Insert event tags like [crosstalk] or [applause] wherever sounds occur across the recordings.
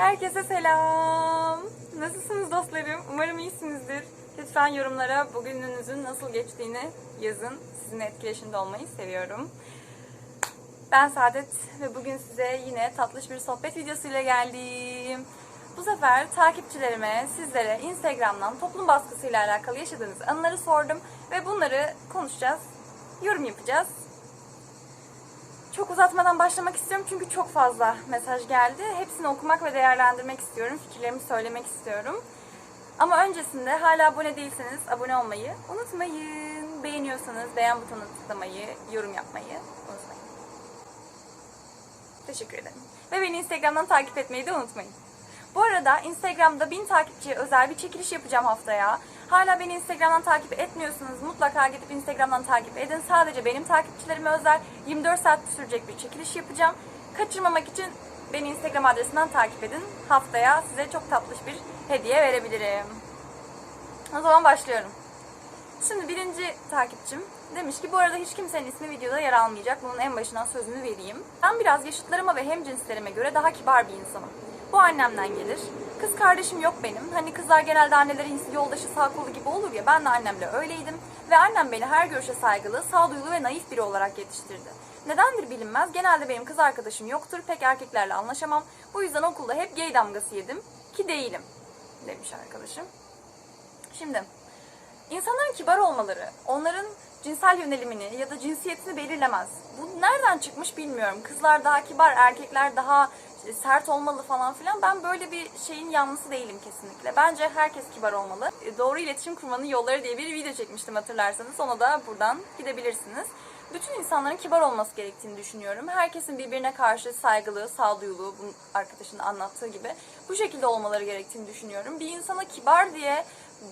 Herkese selam. Nasılsınız dostlarım? Umarım iyisinizdir. Lütfen yorumlara bugününüzün nasıl geçtiğini yazın. Sizinle etkileşimde olmayı seviyorum. Ben Saadet ve bugün size yine tatlış bir sohbet videosuyla geldim. Bu sefer takipçilerime, sizlere Instagram'dan toplum baskısıyla alakalı yaşadığınız anıları sordum ve bunları konuşacağız, yorum yapacağız. Çok uzatmadan başlamak istiyorum çünkü çok fazla mesaj geldi. Hepsini okumak ve değerlendirmek istiyorum. Fikirlerimi söylemek istiyorum. Ama öncesinde hala abone değilseniz abone olmayı unutmayın. Beğeniyorsanız beğen butonuna tıklamayı, yorum yapmayı unutmayın. Teşekkür ederim. Ve beni Instagram'dan takip etmeyi de unutmayın. Bu arada Instagram'da 1000 takipçiye özel bir çekiliş yapacağım haftaya. Hala beni Instagram'dan takip etmiyorsanız mutlaka gidip Instagram'dan takip edin. Sadece benim takipçilerime özel 24 saat sürecek bir çekiliş yapacağım. Kaçırmamak için beni Instagram adresinden takip edin. Haftaya size çok tatlış bir hediye verebilirim. O zaman başlıyorum. Şimdi birinci takipçim demiş ki bu arada hiç kimsenin ismi videoda yer almayacak. Bunun en başından sözünü vereyim. Ben biraz yaşıtlarıma ve hemcinslerime göre daha kibar bir insanım. Bu annemden gelir. Kız kardeşim yok benim. Hani kızlar genelde annelerin yoldaşı sağ kolu gibi olur ya ben de annemle öyleydim. Ve annem beni her görüşe saygılı, sağduyulu ve naif biri olarak yetiştirdi. Nedendir bilinmez. Genelde benim kız arkadaşım yoktur. Pek erkeklerle anlaşamam. Bu yüzden okulda hep gay damgası yedim. Ki değilim demiş arkadaşım. Şimdi İnsanların kibar olmaları, onların cinsel yönelimini ya da cinsiyetini belirlemez. Bu nereden çıkmış bilmiyorum. Kızlar daha kibar, erkekler daha sert olmalı falan filan. Ben böyle bir şeyin yanlısı değilim kesinlikle. Bence herkes kibar olmalı. E, Doğru iletişim kurmanın yolları diye bir video çekmiştim hatırlarsanız. Ona da buradan gidebilirsiniz. Bütün insanların kibar olması gerektiğini düşünüyorum. Herkesin birbirine karşı saygılı, sağduyulu, bu arkadaşın anlattığı gibi bu şekilde olmaları gerektiğini düşünüyorum. Bir insana kibar diye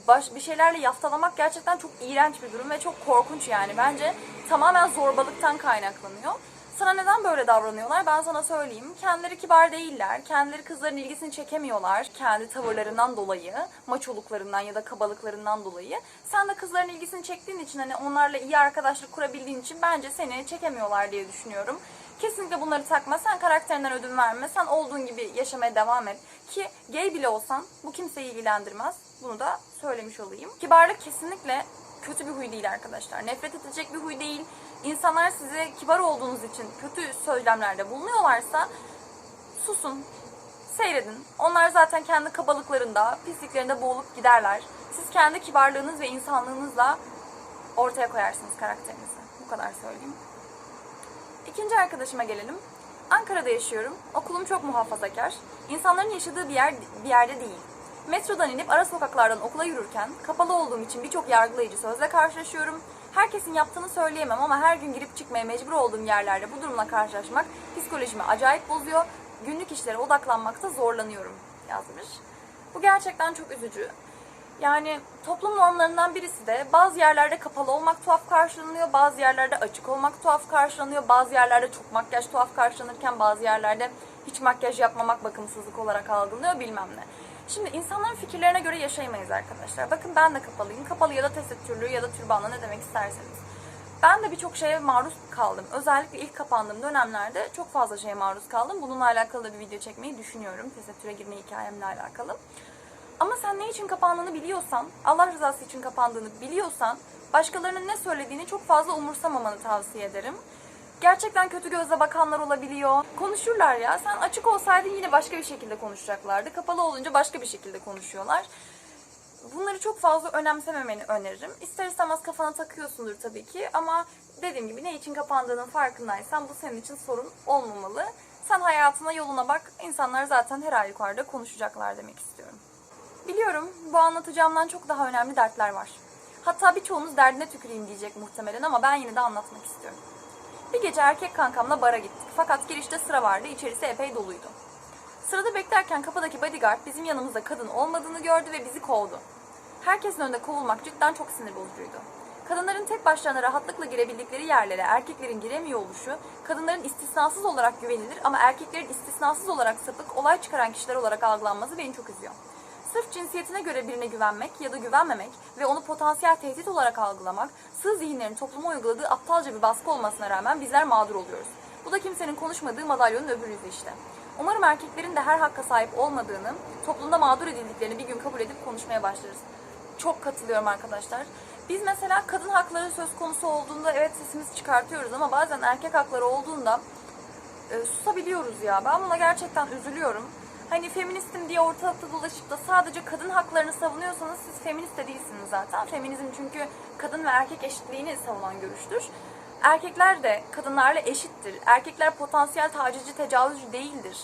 baş, bir şeylerle yaftalamak gerçekten çok iğrenç bir durum ve çok korkunç yani. Bence tamamen zorbalıktan kaynaklanıyor. Sana neden böyle davranıyorlar? Ben sana söyleyeyim. Kendileri kibar değiller. Kendileri kızların ilgisini çekemiyorlar. Kendi tavırlarından dolayı, maçoluklarından ya da kabalıklarından dolayı. Sen de kızların ilgisini çektiğin için hani onlarla iyi arkadaşlık kurabildiğin için bence seni çekemiyorlar diye düşünüyorum. Kesinlikle bunları takma. Sen karakterinden ödün verme. Sen olduğun gibi yaşamaya devam et. Ki gay bile olsan bu kimseyi ilgilendirmez. Bunu da söylemiş olayım. Kibarlık kesinlikle kötü bir huy değil arkadaşlar. Nefret edilecek bir huy değil. İnsanlar size kibar olduğunuz için kötü söylemlerde bulunuyorlarsa susun, seyredin. Onlar zaten kendi kabalıklarında, pisliklerinde boğulup giderler. Siz kendi kibarlığınız ve insanlığınızla ortaya koyarsınız karakterinizi. Bu kadar söyleyeyim. İkinci arkadaşıma gelelim. Ankara'da yaşıyorum. Okulum çok muhafazakar. İnsanların yaşadığı bir yer bir yerde değil. Metrodan inip ara sokaklardan okula yürürken kapalı olduğum için birçok yargılayıcı sözle karşılaşıyorum. Herkesin yaptığını söyleyemem ama her gün girip çıkmaya mecbur olduğum yerlerde bu durumla karşılaşmak psikolojimi acayip bozuyor. Günlük işlere odaklanmakta zorlanıyorum yazmış. Bu gerçekten çok üzücü. Yani toplum normlarından birisi de bazı yerlerde kapalı olmak tuhaf karşılanıyor, bazı yerlerde açık olmak tuhaf karşılanıyor, bazı yerlerde çok makyaj tuhaf karşılanırken bazı yerlerde hiç makyaj yapmamak bakımsızlık olarak algılanıyor bilmem ne. Şimdi insanların fikirlerine göre yaşayamayız arkadaşlar. Bakın ben de kapalıyım. Kapalı ya da tesettürlü ya da türbanlı ne demek isterseniz. Ben de birçok şeye maruz kaldım. Özellikle ilk kapandığım dönemlerde çok fazla şeye maruz kaldım. Bununla alakalı da bir video çekmeyi düşünüyorum. Tesettüre girme hikayemle alakalı. Ama sen ne için kapandığını biliyorsan, Allah rızası için kapandığını biliyorsan, başkalarının ne söylediğini çok fazla umursamamanı tavsiye ederim. Gerçekten kötü gözle bakanlar olabiliyor. Konuşurlar ya. Sen açık olsaydın yine başka bir şekilde konuşacaklardı. Kapalı olunca başka bir şekilde konuşuyorlar. Bunları çok fazla önemsememeni öneririm. İster istemez kafana takıyorsundur tabii ki ama dediğim gibi ne için kapandığının farkındaysan bu senin için sorun olmamalı. Sen hayatına yoluna bak. İnsanlar zaten her ay yukarıda konuşacaklar demek istiyorum. Biliyorum bu anlatacağımdan çok daha önemli dertler var. Hatta birçoğunuz derdine tüküreyim diyecek muhtemelen ama ben yine de anlatmak istiyorum. Bir gece erkek kankamla bara gittik. Fakat girişte sıra vardı, içerisi epey doluydu. Sırada beklerken kapıdaki bodyguard bizim yanımızda kadın olmadığını gördü ve bizi kovdu. Herkesin önünde kovulmak cidden çok sinir bozucuydu. Kadınların tek başlarına rahatlıkla girebildikleri yerlere erkeklerin giremiyor oluşu, kadınların istisnasız olarak güvenilir ama erkeklerin istisnasız olarak sapık, olay çıkaran kişiler olarak algılanması beni çok üzüyor. Sırf cinsiyetine göre birine güvenmek ya da güvenmemek ve onu potansiyel tehdit olarak algılamak, sığ zihinlerin topluma uyguladığı aptalca bir baskı olmasına rağmen bizler mağdur oluyoruz. Bu da kimsenin konuşmadığı madalyonun öbür yüzü işte. Umarım erkeklerin de her hakka sahip olmadığını, toplumda mağdur edildiklerini bir gün kabul edip konuşmaya başlarız. Çok katılıyorum arkadaşlar. Biz mesela kadın hakları söz konusu olduğunda evet sesimizi çıkartıyoruz ama bazen erkek hakları olduğunda e, susabiliyoruz ya. Ben buna gerçekten üzülüyorum. Hani feministim diye ortalıkta dolaşıp da sadece kadın haklarını savunuyorsanız siz feminist de değilsiniz zaten. Feminizm çünkü kadın ve erkek eşitliğini savunan görüştür. Erkekler de kadınlarla eşittir. Erkekler potansiyel tacizci, tecavüzcü değildir.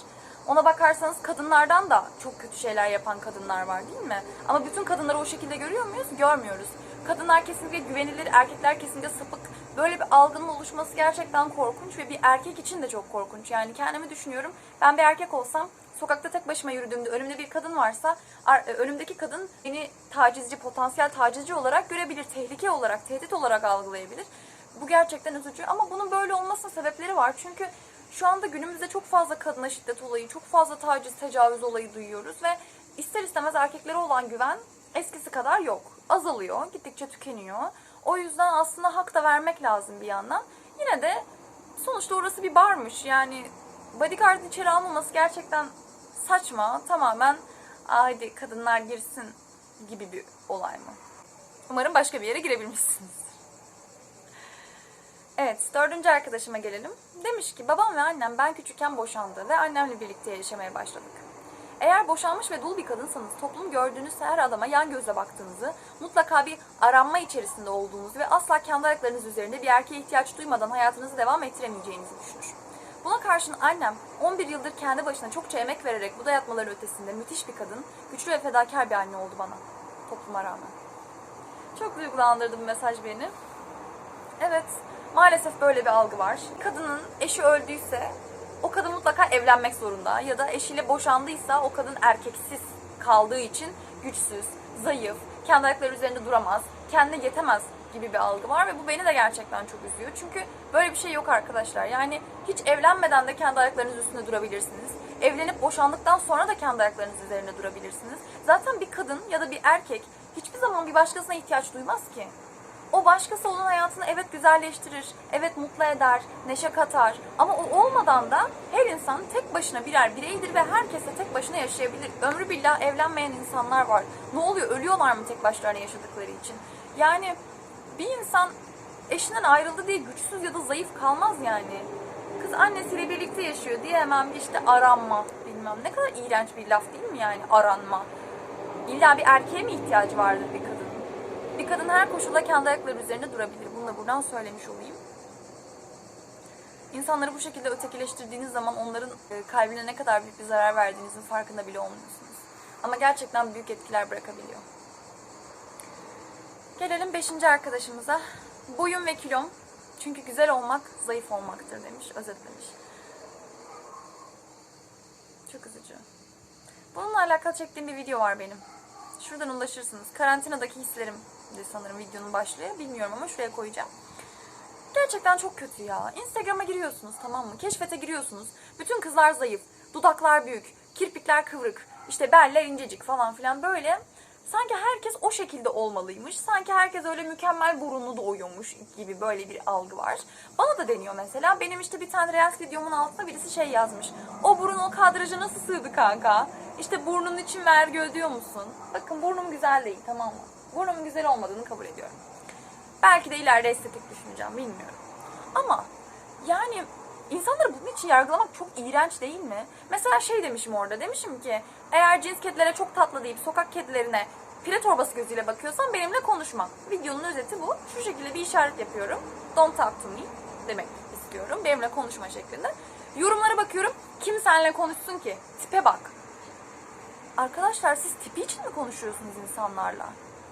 Ona bakarsanız kadınlardan da çok kötü şeyler yapan kadınlar var değil mi? Ama bütün kadınları o şekilde görüyor muyuz? Görmüyoruz. Kadınlar kesinlikle güvenilir, erkekler kesinlikle sapık. Böyle bir algının oluşması gerçekten korkunç ve bir erkek için de çok korkunç. Yani kendimi düşünüyorum. Ben bir erkek olsam sokakta tek başıma yürüdüğümde önümde bir kadın varsa ar- e, önümdeki kadın beni tacizci, potansiyel tacizci olarak görebilir, tehlike olarak, tehdit olarak algılayabilir. Bu gerçekten üzücü ama bunun böyle olmasının sebepleri var. Çünkü şu anda günümüzde çok fazla kadına şiddet olayı, çok fazla taciz, tecavüz olayı duyuyoruz ve ister istemez erkeklere olan güven eskisi kadar yok. Azalıyor, gittikçe tükeniyor. O yüzden aslında hak da vermek lazım bir yandan. Yine de sonuçta orası bir barmış. Yani bodyguard'ın içeri almaması gerçekten saçma. Tamamen "Aa, hadi kadınlar girsin gibi bir olay mı? Umarım başka bir yere girebilmişsiniz. Evet, dördüncü arkadaşıma gelelim. Demiş ki babam ve annem ben küçükken boşandı ve annemle birlikte yaşamaya başladık. Eğer boşanmış ve dul bir kadınsanız toplum gördüğünüz her adama yan gözle baktığınızı, mutlaka bir aranma içerisinde olduğunuzu ve asla kendi ayaklarınız üzerinde bir erkeğe ihtiyaç duymadan hayatınızı devam ettiremeyeceğinizi düşünür. Buna karşın annem 11 yıldır kendi başına çokça emek vererek bu dayatmaların ötesinde müthiş bir kadın, güçlü ve fedakar bir anne oldu bana. Topluma rağmen. Çok duygulandırdı bu mesaj beni. Evet, maalesef böyle bir algı var. Kadının eşi öldüyse o kadın mutlaka evlenmek zorunda ya da eşiyle boşandıysa o kadın erkeksiz kaldığı için güçsüz, zayıf, kendi ayakları üzerinde duramaz, kendine yetemez gibi bir algı var ve bu beni de gerçekten çok üzüyor. Çünkü böyle bir şey yok arkadaşlar. Yani hiç evlenmeden de kendi ayaklarınız üstünde durabilirsiniz. Evlenip boşandıktan sonra da kendi ayaklarınız üzerinde durabilirsiniz. Zaten bir kadın ya da bir erkek hiçbir zaman bir başkasına ihtiyaç duymaz ki. O başkası onun hayatını evet güzelleştirir, evet mutlu eder, neşe katar. Ama o olmadan da her insan tek başına birer bireydir ve herkes de tek başına yaşayabilir. Ömrü billah evlenmeyen insanlar var. Ne oluyor? Ölüyorlar mı tek başlarına yaşadıkları için? Yani bir insan eşinden ayrıldı diye güçsüz ya da zayıf kalmaz yani. Kız annesiyle birlikte yaşıyor diye hemen bir işte aranma bilmem ne kadar iğrenç bir laf değil mi yani aranma. İlla bir erkeğe mi ihtiyacı vardır bir kadının? Bir kadın her koşulda kendi ayakları üzerinde durabilir. Bunu da buradan söylemiş olayım. İnsanları bu şekilde ötekileştirdiğiniz zaman onların e, kalbine ne kadar büyük bir zarar verdiğinizin farkında bile olmuyorsunuz. Ama gerçekten büyük etkiler bırakabiliyor. Gelelim beşinci arkadaşımıza. Boyum ve kilom. Çünkü güzel olmak zayıf olmaktır demiş, özetlemiş. Çok üzücü. Bununla alakalı çektiğim bir video var benim. Şuradan ulaşırsınız. Karantinadaki hislerim de sanırım videonun başlığı. Bilmiyorum ama şuraya koyacağım. Gerçekten çok kötü ya. Instagram'a giriyorsunuz tamam mı? Keşfete giriyorsunuz. Bütün kızlar zayıf. Dudaklar büyük. Kirpikler kıvrık. işte beller incecik falan filan böyle. Sanki herkes o şekilde olmalıymış. Sanki herkes öyle mükemmel burunlu doğuyormuş gibi böyle bir algı var. Bana da deniyor mesela. Benim işte bir tane Reels videomun altına birisi şey yazmış. O burun o kadraja nasıl sığdı kanka? İşte burnun için vergi ödüyor musun? Bakın burnum güzel değil tamam mı? Burnumun güzel olmadığını kabul ediyorum. Belki de ileride estetik düşüneceğim bilmiyorum. Ama yani insanları bunun için yargılamak çok iğrenç değil mi? Mesela şey demişim orada demişim ki eğer cins kedilere çok tatlı deyip sokak kedilerine pire torbası gözüyle bakıyorsan benimle konuşma. Videonun özeti bu. Şu şekilde bir işaret yapıyorum. Don't talk to me demek istiyorum. Benimle konuşma şeklinde. Yorumlara bakıyorum. Kim seninle konuşsun ki? Tipe bak. Arkadaşlar siz tipi için mi konuşuyorsunuz insanlarla?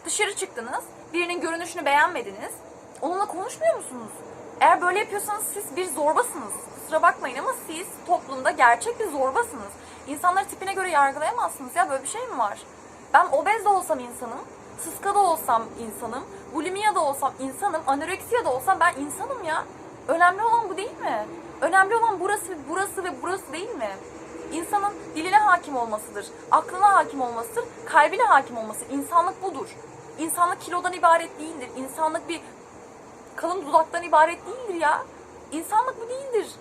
Dışarı çıktınız, birinin görünüşünü beğenmediniz. Onunla konuşmuyor musunuz? Eğer böyle yapıyorsanız siz bir zorbasınız. Kusura bakmayın ama siz toplumda gerçek bir zorbasınız. İnsanları tipine göre yargılayamazsınız ya böyle bir şey mi var? Ben obez de olsam insanım, sıska da olsam insanım, bulimia da olsam insanım, anoreksiya da olsam ben insanım ya. Önemli olan bu değil mi? Önemli olan burası, burası ve burası değil mi? İnsanın diline hakim olmasıdır, aklına hakim olmasıdır, kalbine hakim olması. İnsanlık budur. İnsanlık kilodan ibaret değildir. İnsanlık bir kalın dudaktan ibaret değildir ya. İnsanlık bu değildir.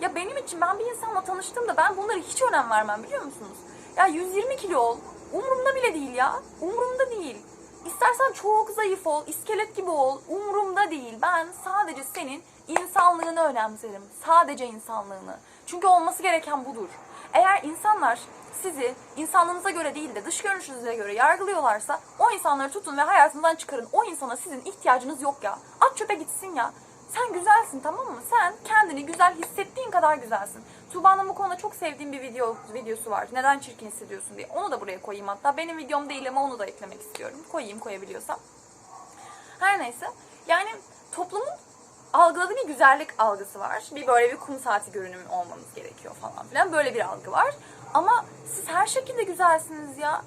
Ya benim için ben bir insanla tanıştığımda ben bunları hiç önem vermem biliyor musunuz? Ya 120 kilo ol. Umurumda bile değil ya. Umurumda değil. İstersen çok zayıf ol, iskelet gibi ol. Umurumda değil. Ben sadece senin insanlığını önemserim. Sadece insanlığını. Çünkü olması gereken budur. Eğer insanlar sizi insanlığınıza göre değil de dış görünüşünüze göre yargılıyorlarsa o insanları tutun ve hayatınızdan çıkarın. O insana sizin ihtiyacınız yok ya. At çöpe gitsin ya. Sen güzelsin tamam mı? Sen kendini güzel hissettiğin kadar güzelsin. Tuğba'nın bu konuda çok sevdiğim bir video videosu var. Neden çirkin hissediyorsun diye. Onu da buraya koyayım hatta. Benim videom değil ama onu da eklemek istiyorum. Koyayım koyabiliyorsam. Her neyse. Yani toplumun algıladığı bir güzellik algısı var. Bir böyle bir kum saati görünümü olmanız gerekiyor falan filan. Böyle bir algı var. Ama siz her şekilde güzelsiniz ya.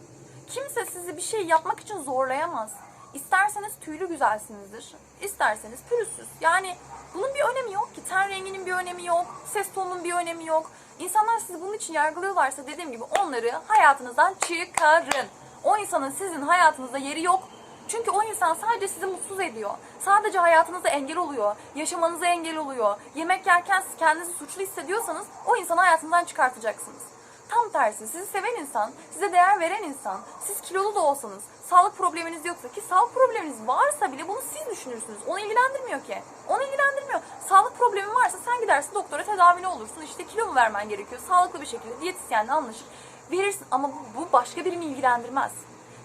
Kimse sizi bir şey yapmak için zorlayamaz. İsterseniz tüylü güzelsinizdir. isterseniz pürüzsüz. Yani bunun bir önemi yok ki. Ten renginin bir önemi yok. Ses tonunun bir önemi yok. İnsanlar sizi bunun için yargılıyorlarsa dediğim gibi onları hayatınızdan çıkarın. O insanın sizin hayatınızda yeri yok. Çünkü o insan sadece sizi mutsuz ediyor. Sadece hayatınıza engel oluyor. Yaşamanıza engel oluyor. Yemek yerken kendinizi suçlu hissediyorsanız o insanı hayatınızdan çıkartacaksınız. Tam tersi sizi seven insan, size değer veren insan, siz kilolu da olsanız, sağlık probleminiz yoksa ki sağlık probleminiz varsa bile bunu siz düşünürsünüz. Onu ilgilendirmiyor ki. Onu ilgilendirmiyor. Sağlık problemin varsa sen gidersin doktora tedavini olursun. İşte kilo mu vermen gerekiyor? Sağlıklı bir şekilde diyetisyenle anlaşır. Verirsin ama bu başka birini ilgilendirmez.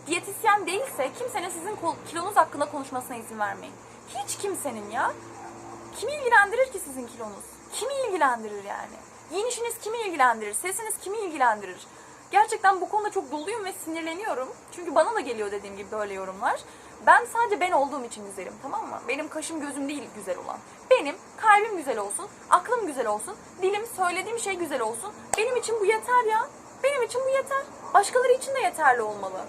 Diyetisyen değilse kimsenin sizin kilonuz hakkında konuşmasına izin vermeyin. Hiç kimsenin ya. Kimi ilgilendirir ki sizin kilonuz? Kimi ilgilendirir yani? Giyinişiniz kimi ilgilendirir? Sesiniz kimi ilgilendirir? Gerçekten bu konuda çok doluyum ve sinirleniyorum. Çünkü bana da geliyor dediğim gibi böyle yorumlar. Ben sadece ben olduğum için güzelim tamam mı? Benim kaşım gözüm değil güzel olan. Benim kalbim güzel olsun, aklım güzel olsun, dilim söylediğim şey güzel olsun. Benim için bu yeter ya. Benim için bu yeter. Başkaları için de yeterli olmalı.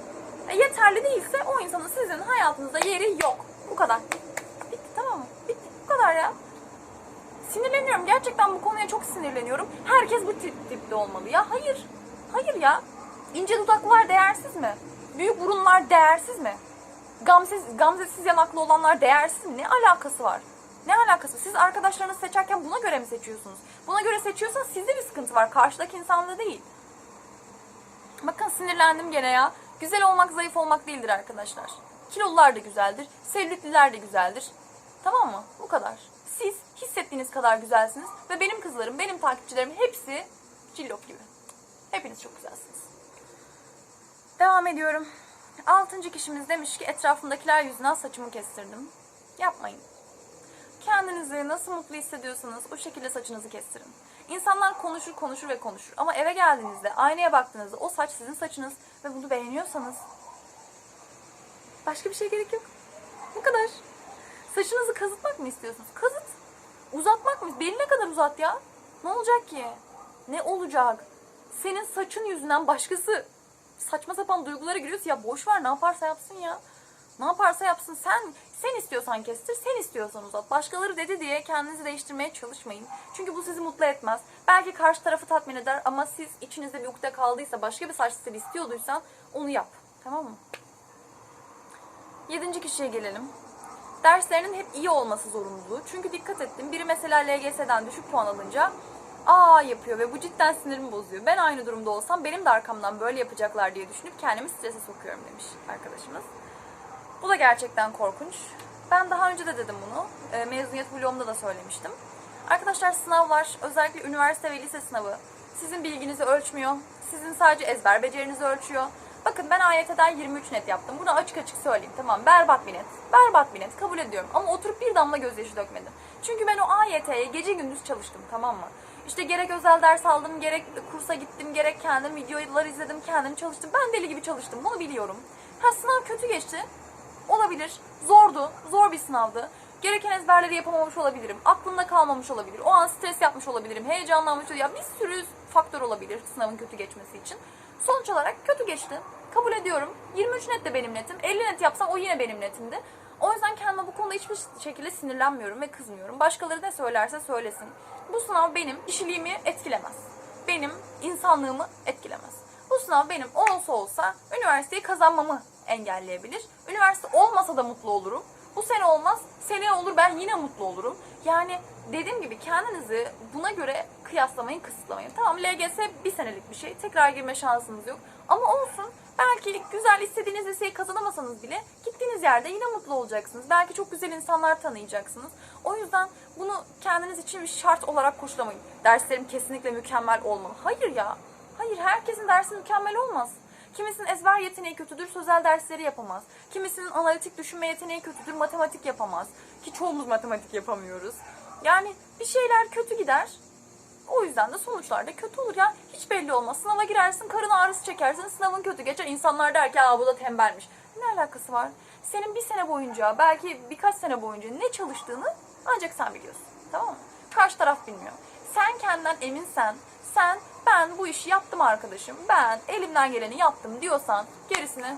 E, yeterli değilse o insanın sizin hayatınızda yeri yok. Bu kadar. Bitti tamam mı? Bitti. Bu kadar ya. Sinirleniyorum. Gerçekten bu konuya çok sinirleniyorum. Herkes bu tip, tipte olmalı ya. Hayır. Hayır ya. İnce dudaklılar değersiz mi? Büyük burunlar değersiz mi? Gamsız, gamzesiz yanaklı olanlar değersiz mi? Ne alakası var? Ne alakası? Siz arkadaşlarınızı seçerken buna göre mi seçiyorsunuz? Buna göre seçiyorsanız sizde bir sıkıntı var. Karşıdaki insanda değil. Bakın sinirlendim gene ya. Güzel olmak zayıf olmak değildir arkadaşlar. Kilolular da güzeldir. Selülitliler de güzeldir. Tamam mı? Bu kadar. Siz hissettiğiniz kadar güzelsiniz. Ve benim kızlarım, benim takipçilerim hepsi cillop gibi. Hepiniz çok güzelsiniz. Devam ediyorum. Altıncı kişimiz demiş ki etrafımdakiler yüzünden saçımı kestirdim. Yapmayın. Kendinizi nasıl mutlu hissediyorsanız o şekilde saçınızı kestirin. İnsanlar konuşur konuşur ve konuşur ama eve geldiğinizde aynaya baktığınızda o saç sizin saçınız ve bunu beğeniyorsanız başka bir şey gerek yok. Bu kadar. Saçınızı kazıtmak mı istiyorsunuz? Kazıt. Uzatmak mı? Beline kadar uzat ya. Ne olacak ki? Ne olacak? Senin saçın yüzünden başkası saçma sapan duygulara giriyorsa ya boş ver ne yaparsa yapsın ya. Ne yaparsa yapsın sen sen istiyorsan kestir, sen istiyorsan uzat. Başkaları dedi diye kendinizi değiştirmeye çalışmayın. Çünkü bu sizi mutlu etmez. Belki karşı tarafı tatmin eder ama siz içinizde bir ukde kaldıysa, başka bir saç stili istiyorduysan onu yap. Tamam mı? Yedinci kişiye gelelim. Derslerinin hep iyi olması zorunluluğu. Çünkü dikkat ettim. Biri mesela LGS'den düşük puan alınca aa yapıyor ve bu cidden sinirimi bozuyor. Ben aynı durumda olsam benim de arkamdan böyle yapacaklar diye düşünüp kendimi strese sokuyorum demiş arkadaşımız. Bu da gerçekten korkunç. Ben daha önce de dedim bunu. E, mezuniyet vlogumda da söylemiştim. Arkadaşlar sınavlar, özellikle üniversite ve lise sınavı sizin bilginizi ölçmüyor. Sizin sadece ezber becerinizi ölçüyor. Bakın ben AYT'den 23 net yaptım. Bunu açık açık söyleyeyim tamam. Berbat bir net. Berbat bir net kabul ediyorum. Ama oturup bir damla gözyaşı dökmedim. Çünkü ben o AYT'ye gece gündüz çalıştım tamam mı? İşte gerek özel ders aldım, gerek kursa gittim, gerek kendim videolar izledim, kendim çalıştım. Ben deli gibi çalıştım. Bunu biliyorum. Ha sınav kötü geçti. Olabilir. Zordu. Zor bir sınavdı. Gereken ezberleri yapamamış olabilirim. Aklımda kalmamış olabilir. O an stres yapmış olabilirim. Heyecanlanmış olabilirim. Ya bir sürü faktör olabilir sınavın kötü geçmesi için. Sonuç olarak kötü geçti. Kabul ediyorum. 23 net de benim netim. 50 net yapsam o yine benim netimdi. O yüzden kendime bu konuda hiçbir şekilde sinirlenmiyorum ve kızmıyorum. Başkaları ne söylerse söylesin. Bu sınav benim kişiliğimi etkilemez. Benim insanlığımı etkilemez. Bu sınav benim olsa olsa üniversiteyi kazanmamı engelleyebilir. Üniversite olmasa da mutlu olurum. Bu sene olmaz, seneye olur ben yine mutlu olurum. Yani dediğim gibi kendinizi buna göre kıyaslamayın, kısıtlamayın. Tamam LGS bir senelik bir şey. Tekrar girme şansınız yok. Ama olsun. Belki güzel istediğiniz liseyi kazanamasanız bile gittiğiniz yerde yine mutlu olacaksınız. Belki çok güzel insanlar tanıyacaksınız. O yüzden bunu kendiniz için bir şart olarak koşulamayın. Derslerim kesinlikle mükemmel olmalı. Hayır ya. Hayır herkesin dersi mükemmel olmaz. Kimisinin ezber yeteneği kötüdür, sözel dersleri yapamaz. Kimisinin analitik düşünme yeteneği kötüdür, matematik yapamaz. Ki çoğumuz matematik yapamıyoruz. Yani bir şeyler kötü gider. O yüzden de sonuçlar da kötü olur ya. Hiç belli olmaz. Sınava girersin, karın ağrısı çekersin, sınavın kötü geçer. İnsanlar der ki bu da tembelmiş. Ne alakası var? Senin bir sene boyunca, belki birkaç sene boyunca ne çalıştığını ancak sen biliyorsun. Tamam mı? Karşı taraf bilmiyor. Sen kendinden eminsen, sen ben bu işi yaptım arkadaşım, ben elimden geleni yaptım diyorsan gerisini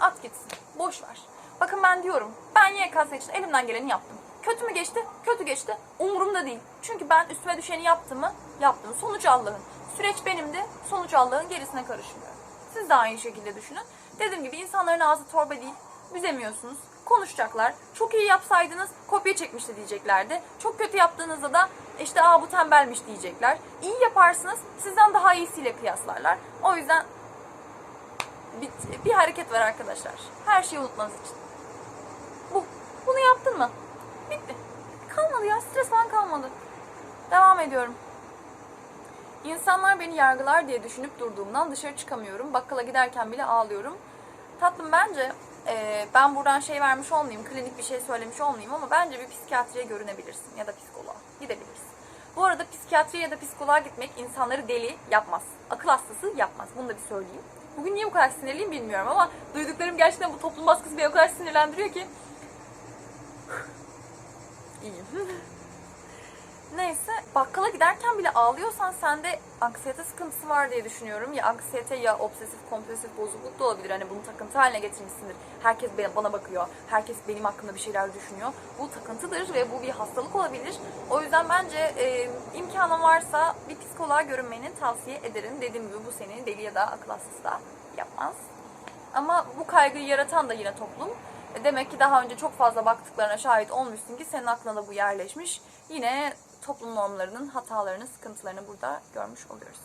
at gitsin. Boş ver. Bakın ben diyorum, ben YKS için elimden geleni yaptım. Kötü mü geçti? Kötü geçti. Umurumda değil. Çünkü ben üstüme düşeni yaptım mı? Yaptım. Sonuç Allah'ın. Süreç benimdi. Sonuç Allah'ın gerisine karışmıyorum. Siz de aynı şekilde düşünün. Dediğim gibi insanların ağzı torba değil. Büzemiyorsunuz. Konuşacaklar. Çok iyi yapsaydınız kopya çekmişti diyeceklerdi. Çok kötü yaptığınızda da işte aa bu tembelmiş diyecekler. İyi yaparsınız sizden daha iyisiyle kıyaslarlar. O yüzden bir, bir hareket var arkadaşlar. Her şeyi unutmanız için. Bu. Bunu yaptın mı? Bitti. Kalmadı ya. Stres falan kalmadı. Devam ediyorum. İnsanlar beni yargılar diye düşünüp durduğumdan dışarı çıkamıyorum. Bakkala giderken bile ağlıyorum. Tatlım bence e, ben buradan şey vermiş olmayayım, klinik bir şey söylemiş olmayayım ama bence bir psikiyatriye görünebilirsin ya da psikoloğa gidebilirsin. Bu arada psikiyatriye ya da psikoloğa gitmek insanları deli yapmaz. Akıl hastası yapmaz. Bunu da bir söyleyeyim. Bugün niye bu kadar sinirliyim bilmiyorum ama duyduklarım gerçekten bu toplum baskısı beni o kadar sinirlendiriyor ki. [laughs] İyiyim. [laughs] Neyse bakkala giderken bile ağlıyorsan sende anksiyete sıkıntısı var diye düşünüyorum. Ya anksiyete ya obsesif kompulsif bozukluk da olabilir. Hani bunu takıntı haline getirmişsindir. Herkes bana bakıyor. Herkes benim hakkında bir şeyler düşünüyor. Bu takıntıdır ve bu bir hastalık olabilir. O yüzden bence e, imkanın varsa bir psikoloğa görünmeni tavsiye ederim. Dediğim gibi bu seni deli ya da akıl hastası da yapmaz. Ama bu kaygıyı yaratan da yine toplum. Demek ki daha önce çok fazla baktıklarına şahit olmuşsun ki senin aklına da bu yerleşmiş. Yine toplum normlarının hatalarını, sıkıntılarını burada görmüş oluyoruz.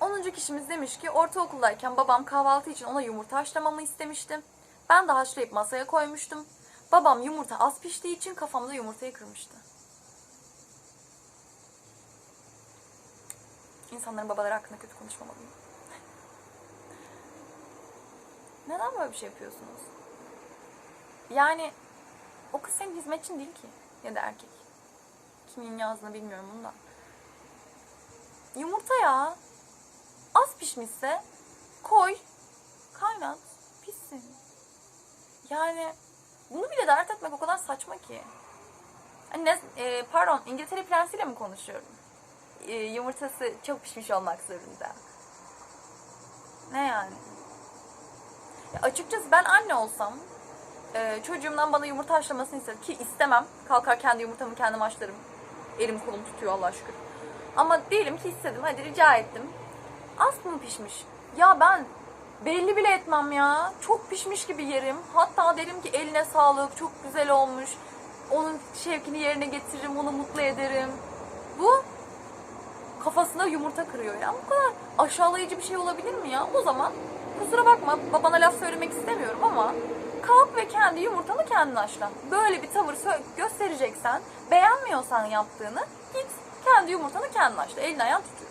10. kişimiz demiş ki ortaokuldayken babam kahvaltı için ona yumurta haşlamamı istemişti. Ben de haşlayıp masaya koymuştum. Babam yumurta az piştiği için kafamda yumurtayı kırmıştı. İnsanların babaları hakkında kötü konuşmamalıyım. [laughs] Neden böyle bir şey yapıyorsunuz? Yani o kız senin hizmetçin değil ki. Ya da erkek. Kimin yazdığını bilmiyorum bunu da. Yumurta ya. Az pişmişse koy, kaynat, pişsin. Yani bunu bile dert etmek o kadar saçma ki. Hani ne, e, pardon İngiltere prensiyle mi konuşuyorum? E, yumurtası çok pişmiş olmak zorunda. Ne yani? Ya açıkçası ben anne olsam e, çocuğumdan bana yumurta haşlamasını isterim ki istemem. Kalkar kendi yumurtamı kendim haşlarım. Elim kolum tutuyor Allah'a şükür. Ama diyelim ki istedim hadi rica ettim. Az mı pişmiş? Ya ben belli bile etmem ya. Çok pişmiş gibi yerim. Hatta derim ki eline sağlık çok güzel olmuş. Onun şevkini yerine getiririm, onu mutlu ederim. Bu kafasında yumurta kırıyor ya. Bu kadar aşağılayıcı bir şey olabilir mi ya? O zaman kusura bakma babana laf söylemek istemiyorum ama kalk ve kendi yumurtanı kendin haşla. Böyle bir tavır göstereceksen, beğenmiyorsan yaptığını git kendi yumurtanı kendin haşla. Elini ayağın tutuyor.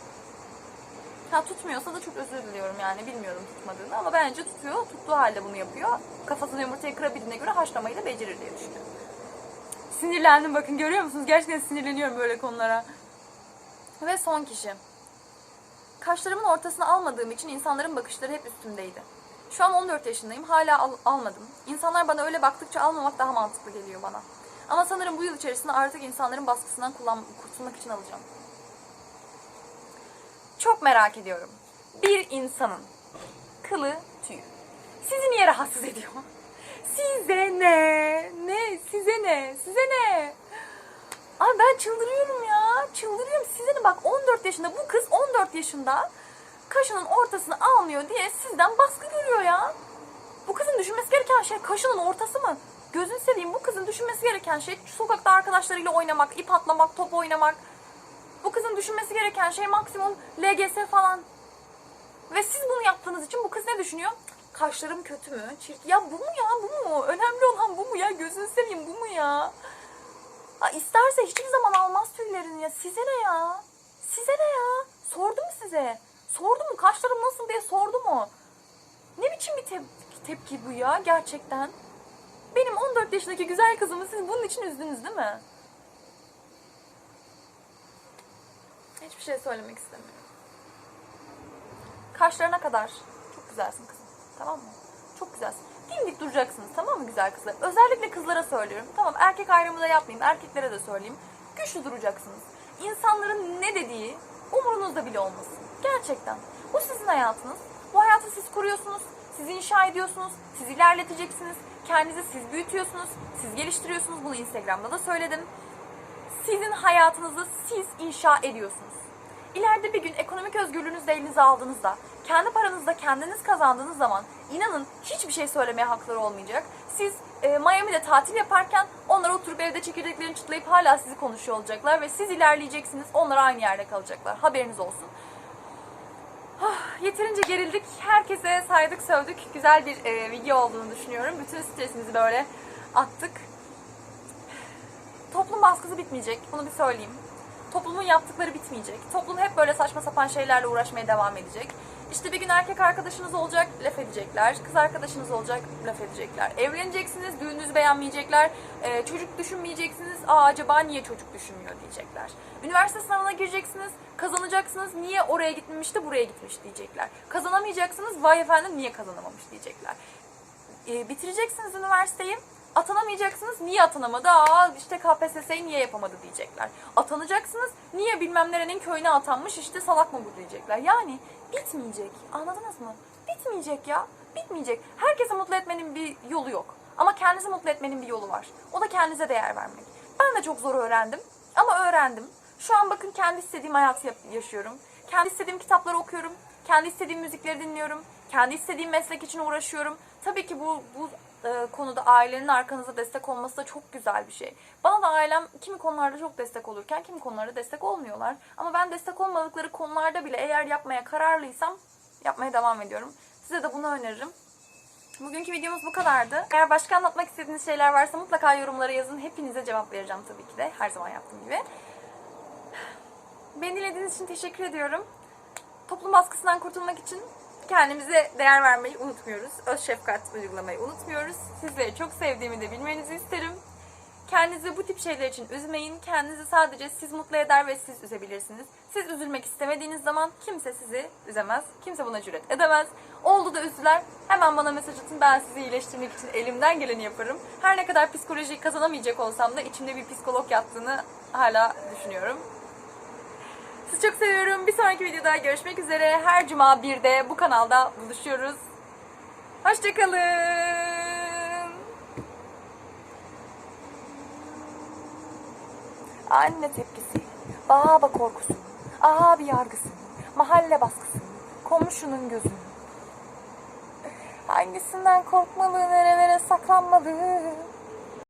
Ha tutmuyorsa da çok özür diliyorum yani bilmiyorum tutmadığını ama bence tutuyor. Tuttuğu halde bunu yapıyor. Kafasına yumurtayı kırabildiğine göre haşlamayı da becerir diye düşünüyorum. Sinirlendim bakın görüyor musunuz? Gerçekten sinirleniyorum böyle konulara. Ve son kişi. Kaşlarımın ortasına almadığım için insanların bakışları hep üstümdeydi. Şu an 14 yaşındayım. Hala al- almadım. İnsanlar bana öyle baktıkça almamak daha mantıklı geliyor bana. Ama sanırım bu yıl içerisinde artık insanların baskısından kurtulmak için alacağım. Çok merak ediyorum. Bir insanın kılı tüyü sizi niye rahatsız ediyor? Size ne? Ne? Size ne? Size ne? Ay ben çıldırıyorum ya. Çıldırıyorum. Size ne bak 14 yaşında bu kız 14 yaşında kaşının ortasını almıyor diye sizden baskı görüyor ya. Bu kızın düşünmesi gereken şey kaşının ortası mı? Gözünü seveyim bu kızın düşünmesi gereken şey sokakta arkadaşlarıyla oynamak, ip atlamak, top oynamak. Bu kızın düşünmesi gereken şey maksimum LGS falan. Ve siz bunu yaptığınız için bu kız ne düşünüyor? Kaşlarım kötü mü? Çirkin. Ya bu mu ya bu mu? Önemli olan bu mu ya? Gözünü seveyim bu mu ya? Ha, isterse hiçbir zaman almaz tüylerini ya. Size ne ya? Size ne ya? Sordu mu size? Sordu mu? Kaşlarım nasıl diye sordu mu? Ne biçim bir tep- tepki bu ya gerçekten? Benim 14 yaşındaki güzel kızımı siz bunun için üzdünüz değil mi? Hiçbir şey söylemek istemiyorum. Kaşlarına kadar çok güzelsin kızım. Tamam mı? Çok güzelsin. Dimdik duracaksınız tamam mı güzel kızlar? Özellikle kızlara söylüyorum. Tamam erkek ayrımı da yapmayayım. Erkeklere de söyleyeyim. Güçlü duracaksınız. İnsanların ne dediği umurunuzda bile olmasın. Gerçekten. Bu sizin hayatınız. Bu hayatı siz kuruyorsunuz. Siz inşa ediyorsunuz. Siz ilerleteceksiniz. Kendinizi siz büyütüyorsunuz. Siz geliştiriyorsunuz. Bunu Instagram'da da söyledim sizin hayatınızı siz inşa ediyorsunuz. İleride bir gün ekonomik özgürlüğünüzü de elinize aldığınızda, kendi paranızda kendiniz kazandığınız zaman inanın hiçbir şey söylemeye hakları olmayacak. Siz e, Miami'de tatil yaparken onlar oturup evde çekirdeklerini çıtlayıp hala sizi konuşuyor olacaklar ve siz ilerleyeceksiniz. Onlar aynı yerde kalacaklar. Haberiniz olsun. Ah, yeterince gerildik. Herkese saydık sövdük. Güzel bir e, video olduğunu düşünüyorum. Bütün stresimizi böyle attık. Toplum baskısı bitmeyecek. Bunu bir söyleyeyim. Toplumun yaptıkları bitmeyecek. Toplum hep böyle saçma sapan şeylerle uğraşmaya devam edecek. İşte bir gün erkek arkadaşınız olacak, laf edecekler. Kız arkadaşınız olacak, laf edecekler. Evleneceksiniz, düğününüzü beğenmeyecekler. Ee, çocuk düşünmeyeceksiniz. Aa acaba niye çocuk düşünmüyor diyecekler. Üniversite sınavına gireceksiniz, kazanacaksınız. Niye oraya gitmemiş de buraya gitmiş diyecekler. Kazanamayacaksınız. Vay efendim niye kazanamamış diyecekler e, bitireceksiniz üniversiteyi. Atanamayacaksınız. Niye atanamadı? Aa işte KPSS'yi niye yapamadı diyecekler. Atanacaksınız. Niye bilmem nerenin köyüne atanmış işte salak mı bu diyecekler. Yani bitmeyecek. Anladınız mı? Bitmeyecek ya. Bitmeyecek. Herkesi mutlu etmenin bir yolu yok. Ama kendinizi mutlu etmenin bir yolu var. O da kendinize değer vermek. Ben de çok zor öğrendim. Ama öğrendim. Şu an bakın kendi istediğim hayatı yaşıyorum. Kendi istediğim kitapları okuyorum. Kendi istediğim müzikleri dinliyorum. Kendi istediğim meslek için uğraşıyorum. Tabii ki bu bu e, konuda ailenin arkanıza destek olması da çok güzel bir şey. Bana da ailem kimi konularda çok destek olurken kimi konularda destek olmuyorlar. Ama ben destek olmadıkları konularda bile eğer yapmaya kararlıysam yapmaya devam ediyorum. Size de bunu öneririm. Bugünkü videomuz bu kadardı. Eğer başka anlatmak istediğiniz şeyler varsa mutlaka yorumlara yazın. Hepinize cevap vereceğim tabii ki de. Her zaman yaptığım gibi. Beni dinlediğiniz için teşekkür ediyorum. Toplum baskısından kurtulmak için kendimize değer vermeyi unutmuyoruz. Öz şefkat uygulamayı unutmuyoruz. Sizleri çok sevdiğimi de bilmenizi isterim. Kendinizi bu tip şeyler için üzmeyin. Kendinizi sadece siz mutlu eder ve siz üzebilirsiniz. Siz üzülmek istemediğiniz zaman kimse sizi üzemez. Kimse buna cüret edemez. Oldu da üzdüler. Hemen bana mesaj atın. Ben sizi iyileştirmek için elimden geleni yaparım. Her ne kadar psikolojiyi kazanamayacak olsam da içimde bir psikolog yattığını hala düşünüyorum. Sizi çok seviyorum. Bir sonraki videoda görüşmek üzere. Her cuma 1'de bu kanalda buluşuyoruz. Hoşçakalın. Anne tepkisi, baba korkusu, abi yargısı, mahalle baskısı, komşunun gözü. Hangisinden korkmalı, nerelere saklanmalı?